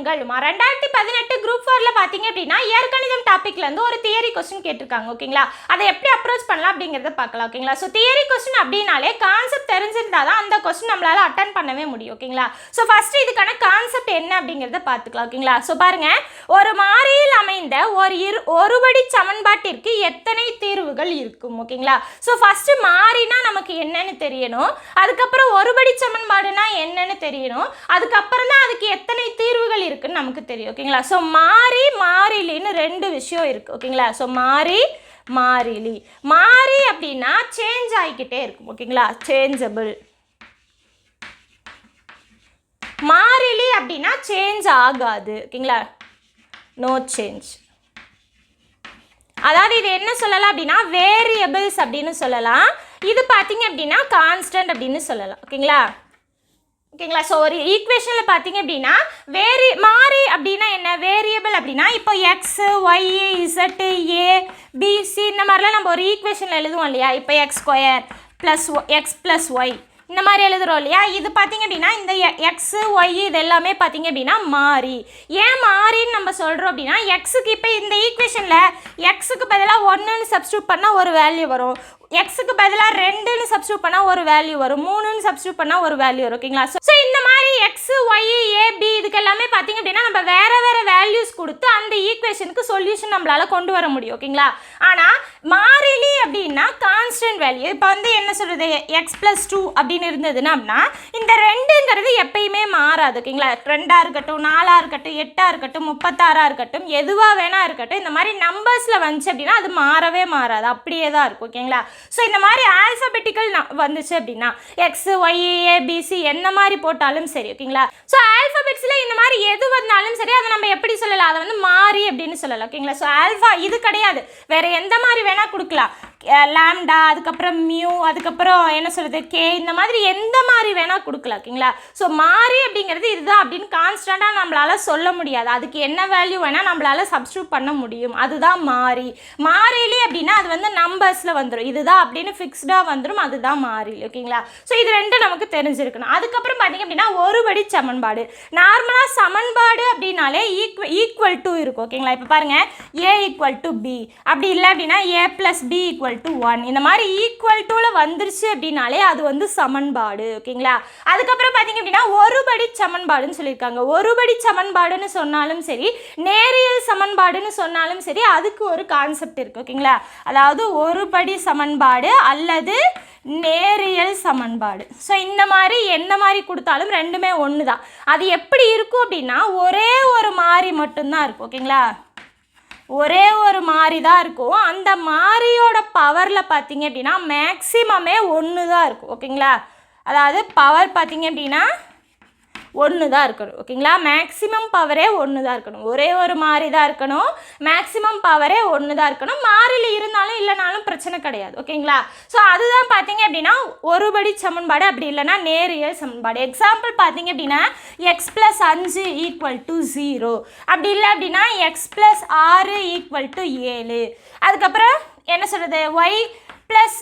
இயற்கணிதங்களுமா ரெண்டாயிரத்தி பதினெட்டு குரூப் ஃபோரில் பார்த்தீங்க அப்படின்னா இயற்கணிதம் டாப்பிக்லேருந்து ஒரு தியரி கொஸ்டின் கேட்டிருக்காங்க ஓகேங்களா? அதை எப்படி அப்ரோச் பண்ணலாம் அப்படிங்கிறத பார்க்கலாம் ஓகேங்களா? ஸோ தியரி கொஸ்டின் அப்படின்னாலே கான்செப்ட் தெரிஞ்சிருந்தா தான் அந்த கொஸ்டின் நம்மளால் அட்டன் பண்ணவே முடியும் ஓகேங்களா? ஸோ ஃபஸ்ட்டு இதுக்கான கான்செப்ட் என்ன அப்படிங்கிறத பார்த்துக்கலாம் ஓகேங்களா? ஸோ பாருங்க. ஒரு மாறியில் அமைந்த ஒரு இரு ஒருபடி சமன்பாட்டிற்கு எத்தனை தீர்வுகள் இருக்கும் ஓகேங்களா? ஸோ ஃபஸ்ட்டு மாறினா நமக்கு என்னன்னு தெரியணும். அதுக்கப்புறம் ஒருபடி சமன்பாடுனா என்னன்னு தெரியணும். அதுக்கப்புறம் தான் அதுக்கு எத்தனை தீர்வுகள் இருக்குன்னு நமக்கு தெரியும் ஓகேங்களா ஸோ மாறி மாறிலின்னு ரெண்டு விஷயம் இருக்கு ஓகேங்களா ஸோ மாறி மாறிலி. மாறி அப்படின்னா சேஞ்ச் ஆகிக்கிட்டே இருக்கும் ஓகேங்களா சேஞ்சபிள் மாறிலி அப்படின்னா சேஞ்ச் ஆகாது ஓகேங்களா நோ சேஞ்ச் அதாவது இது என்ன சொல்லலாம் அப்படின்னா வேரியபிள்ஸ் அப்படின்னு சொல்லலாம். இது பார்த்தீங்க அப்படின்னா கான்ஸ்டன்ட் அப்படின்னு சொல்லலாம் ஓகேங்களா ஓகேங்களா? ஸோ ஒரு ஈக்குவேஷனில் பார்த்தீங்க அப்படின்னா வேரி மாறி அப்படின்னா என்ன? வேரியபிள் அப்படின்னா இப்போ X Y Z A B C இந்த மாதிரிலாம் நம்ம ஒரு ஈக்குவேஷனில் எழுதுவோம் இல்லையா? இப்போ X square plus X plus Y இந்த மாதிரி எழுதுகிறோம் இல்லையா? இது பார்த்தீங்க அப்படின்னா இந்த எக்ஸு ஒய் இது எல்லாமே பார்த்தீங்க அப்படின்னா மாறி. ஏன் மாறின்னு நம்ம சொல்கிறோம் அப்படின்னா எக்ஸுக்கு இப்போ இந்த ஈக்குவேஷனில் எக்ஸுக்கு பதிலாக ஒன்றுன்னு சப்ஸ்டியூட் பண்ணால் ஒரு வேல்யூ வரும். எக்ஸுக்கு பதிலாக ரெண்டுன்னு சப்ஸ்டியூட் பண்ணால் ஒரு வேல்யூ வரும். மூணுன்னு சப்ஸ்டியூட் பண்ணால் ஒரு வேல்யூ வரும் ஓகேங்களா ஸோ இந்த மாதிரி எக்ஸ் ஒய் ஏபி இதுக்கெல்லாமே இதுக்கு எல்லாமே பார்த்தீங்க அப்படின்னா நம்ம வேறு வேறு வேல்யூஸ் கொடுத்து அந்த ஈக்குவேஷனுக்கு சொல்யூஷன் நம்மளால் கொண்டு வர முடியும் ஓகேங்களா ஆனால் மாறிலி அப்படின்னா கான்ஸ்டன்ட் வேல்யூ இப்போ வந்து என்ன சொல்கிறது எக்ஸ் ப்ளஸ் டூ அப்படின்னு இருந்ததுன்னா அப்படின்னா இந்த ரெண்டுங்கிறது எப்பயுமே மாறாது ஓகேங்களா? ரெண்டாக இருக்கட்டும் நாலாக இருக்கட்டும் எட்டாக இருக்கட்டும் முப்பத்தாறாக இருக்கட்டும் எதுவாக வேணால் இருக்கட்டும் இந்த மாதிரி நம்பர்ஸில் வந்துச்சு அப்படின்னா அது மாறவே மாறாது. அப்படியே தான் இருக்கும் ஓகேங்களா? ஸோ இந்த மாதிரி ஆல்ஃபபெட்டிக்கல் வந்துச்சு அப்படின்னா எக்ஸ் ஒய் ஏபிசி என்ன மாதிரி போட்டாலும் சரி ஓகேங்களா? ஸோ ஆல்ஃபபெட்ஸில் இந்த மாதிரி எது வந்தாலும் சரி அதை நம்ம எப்படி சொல்லலாம்? அதை வந்து மாறி அப்படின்னு சொல்லலாம் ஓகேங்களா? ஸோ ஆல்ஃபா இது கிடையாது. வேறு எந்த மாதிரி வேணால் கொடுக்கலாம். லேம்டா அதுக்கப்புறம் மியூ அதுக்கப்புறம் என்ன சொல்கிறது கே இந்த மாதிரி எந்த மாதிரி வேணால் கொடுக்கலாம் ஓகேங்களா? ஸோ மாறி அப்படிங்கிறது இதுதான் அப்படின்னு கான்ஸ்டண்ட்டாக நம்மளால் சொல்ல முடியாது. அதுக்கு என்ன வேல்யூ வேணால் நம்மளால் சப்ஸ்டியூட் பண்ண முடியும். அதுதான் மாறி. மாறிலி அப்படின்னா அது வந்து நம்பர்ஸில் வந்துடும் இதுதான் அப்படின்னு ஃபிக்ஸ்டாக வந்துடும் அதுதான் மாறிலி ஓகேங்களா? ஸோ இது ரெண்டும் நமக்கு தெரிஞ்சிருக்கணும். அதுக்கப்புறம் பார்த்தீங்க அப்படின்னா ஒருபடி சமன்பாடு. நார்மலாக சமன்பாடு அப்படின்னாலே ஈக்குவல் ஈக்குவல் டு இருக்கும் ஓகேங்களா? இப்போ பாருங்கள் ஏ ஈக்குவல் டு பி அப்படி இல்லை அப்படின்னா A plus B equal to one இந்த மாதிரி ஈக்குவல் டூவில் வந்துருச்சு அப்படின்னாலே அது வந்து சமன்பாடு ஓகேங்களா? அதுக்கப்புறம் பார்த்தீங்க அப்படின்னா ஒருபடி சமன்பாடுன்னு சொல்லியிருக்காங்க. ஒருபடி சமன்பாடுன்னு சொன்னாலும் சரி நேரியல் சமன்பாடுன்னு சொன்னாலும் சரி அதுக்கு ஒரு கான்செப்ட் இருக்குது ஓகேங்களா? அதாவது ஒருபடி சமன்பாடு அல்லது நேரியல் சமன்பாடு. ஸோ இந்த மாதிரி என்ன மாதிரி கொடுத்தாலும் ரெண்டுமே ஒன்று தான் அது எப்படி இருக்கும் அப்படின்னா ஒரே ஒரு மாறி மட்டும்தான் இருக்கும் ஓகேங்களா? ஒரே ஒரு மாறி தான் இருக்கும். அந்த மாறியோட பவரில் பார்த்தீங்க அப்படின்னா மேக்ஸிமமே ஒன்று தான் இருக்கும். ஓகேங்களா? அதாவது பவர் பார்த்தீங்க அப்படின்னா ஒன்று தான் இருக்கணும். ஓகேங்களா? மேக்ஸிமம் பவரே ஒன்று தான் இருக்கணும். ஒரே ஒரு மாறி தான் இருக்கணும். மேக்ஸிமம் பவரே ஒன்று தான் இருக்கணும். மாறியில் இருந்தாலும் இல்லைனாலும் பிரச்சனை கிடையாது. ஓகேங்களா? ஸோ அதுதான் பார்த்தீங்க அப்படின்னா ஒருபடி சமன்பாடு அப்படி இல்லைன்னா நேரியல் சமன்பாடு. எக்ஸாம்பிள் பார்த்தீங்க அப்படின்னா எக்ஸ் ப்ளஸ் அஞ்சு ஈக்குவல் டு ஜீரோ அப்படி இல்லை அப்படின்னா எக்ஸ் ப்ளஸ் ஆறு ஈக்குவல் டு ஏழு. அதுக்கப்புறம் என்ன சொல்கிறது Y plus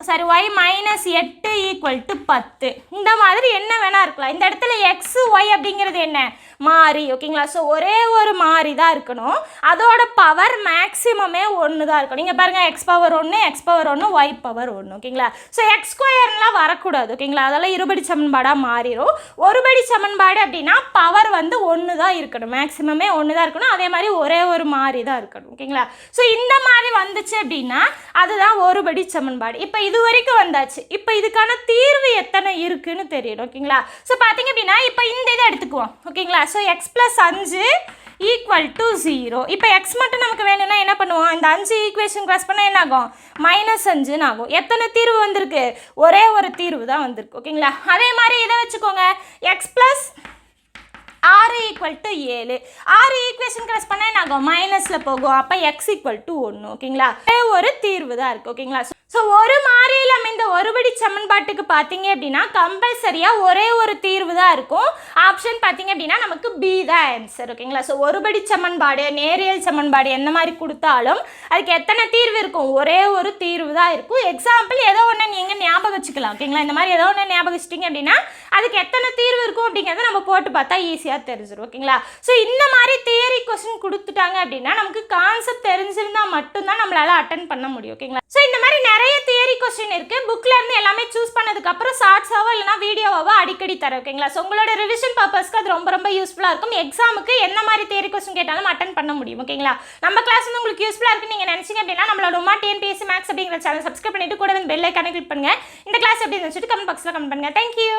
sorry Y minus எட்டு ஈக்குவல் டு பத்து. இந்த மாதிரி என்ன வேணால் இருக்கலாம். இந்த இடத்துல எக்ஸ் ஒய் அப்படிங்கிறது என்ன? மாறி ஓகேங்களா? ஸோ ஒரே ஒரு மாறி தான் இருக்கணும். அதோட பவர் மேக்ஸிமமே ஒன்று தான் இருக்கணும். நீங்கள் பாருங்கள் எக்ஸ் பவர் ஒன்று எக்ஸ் பவர் ஒன்று ஒய் பவர் ஒன்று ஓகேங்களா? ஸோ எக்ஸ் ஸ்கொயர்லாம் வரக்கூடாது ஓகேங்களா? அதெல்லாம் இருபடி சமன்பாடாக மாறிடும் ஒருபடி சமன்பாடு அப்படின்னா பவர் வந்து ஒன்று தான் இருக்கணும். மேக்ஸிமமே ஒன்று தான் இருக்கணும். அதே மாதிரி ஒரே ஒரு மாறி தான் இருக்கணும் ஓகேங்களா? ஸோ இந்த மாதிரி வந்துச்சு அப்படின்னா அதுதான் ஒருபடி சமன்பாடு. இப்போ இது வரைக்கும் வந்தாச்சு. இப்போ இதுக்கான தீர்வு எத்தனை இருக்குன்னு தெரியணும் ஓகேங்களா? ஸோ பார்த்தீங்க அப்படின்னா இப்போ இந்த இதை எடுத்துக்குவோம் ஓகேங்களா? ஸோ எக்ஸ் ப்ளஸ் அஞ்சு ஈக்குவல் டு ஜீரோ இப்போ எக்ஸ் மட்டும் நமக்கு வேணும்னா என்ன பண்ணுவோம்? இந்த அஞ்சு ஈக்குவேஷன் கிராஸ் பண்ணால் என்ன ஆகும் மைனஸ் அஞ்சுன்னு ஆகும். எத்தனை தீர்வு வந்திருக்கு? ஒரே ஒரு தீர்வு தான் வந்திருக்கு. ஓகேங்களா அதே மாதிரி இதை வச்சுக்கோங்க. எக்ஸ் ப்ளஸ் ஆறு ஈக்குவல் டு ஏழு. ஆறு ஈக்குவேஷன் கிராஸ் பண்ணால் என்ன ஆகும் மைனஸில் போகும். அப்போ எக்ஸ் ஈக்குவல் டு ஒன்று ஓகேங்களா ஒரே ஒரு தீர்வு தான் இருக்குது ஓகேங்களா ஸோ ஒரு மாறியில் அமைந்த ஒருபடி சமன்பாட்டுக்கு பார்த்தீங்க அப்படின்னா கம்பல்சரியாக ஒரே ஒரு தீர்வு தான் இருக்கும். ஆப்ஷன் பார்த்தீங்க அப்படின்னா நமக்கு பி தான் ஆன்சர் ஓகேங்களா ஸோ ஒருபடி சமன்பாடு நேரியல் சமன்பாடு எந்த மாதிரி கொடுத்தாலும் அதுக்கு எத்தனை தீர்வு இருக்கும்? ஒரே ஒரு தீர்வு தான் இருக்கும். எக்ஸாம்பிள் ஏதோ ஒன்று நீங்கள் ஞாபகம் வச்சுக்கலாம் ஓகேங்களா இந்த மாதிரி ஏதோ ஒன்று ஞாபகம் வச்சிட்டிங்க அப்படின்னா அதுக்கு எத்தனை தீர்வு இருக்கும் அப்படிங்கிறத நம்ம போட்டு பார்த்தா ஈஸியாக தெரிஞ்சிடும் ஓகேங்களா ஸோ இந்த மாதிரி தியரி கொஸ்டின் கொடுத்துட்டாங்க அப்படின்னா நமக்கு கான்செப்ட் தெரிஞ்சிருந்தால் மட்டும்தான் நம்மளால அட்டன் பண்ண முடியும் ஓகேங்களா ஸோ இந்த மாதிரி நிறைய தியரி கொஸ்டின் இருக்குது புக்கில் இருந்து எல்லாமே சூஸ் பண்ணதுக்கப்புறம் ஷார்ட்ஸாவோ இல்லைனா வீடியோவாவோ அடிக்கடி தர ஓகேங்களா ஸோ உங்களோட ரிவிஷன் பர்பஸ்க்கு அது ரொம்ப ரொம்ப யூஸ்ஃபுல்லாக இருக்கும். எக்ஸாமுக்கு என்ன மாதிரி தியரி கொஸ்டின் கேட்டாலும் அட்டன் பண்ண முடியும் ஓகேங்களா நம்ம கிளாஸ் வந்து உங்களுக்கு யூஸ்ஃபுல்லாக இருக்குன்னு நீங்கள் நினச்சிங்க அப்படின்னா நம்மளோட உமா டிஎன்பிஎஸ்சி மேக்ஸ் அப்படிங்கிற சேனல் சப்ஸ்கிரைப் பண்ணிட்டு கூட வந்து பெல்லை கனெக்ட் பண்ணுங்கள் இந்த கிளாஸ் எப்படி இருந்துச்சுட்டு கமெண்ட் பாக்ஸில் கமெண்ட் பண்ணுங்க. Thank you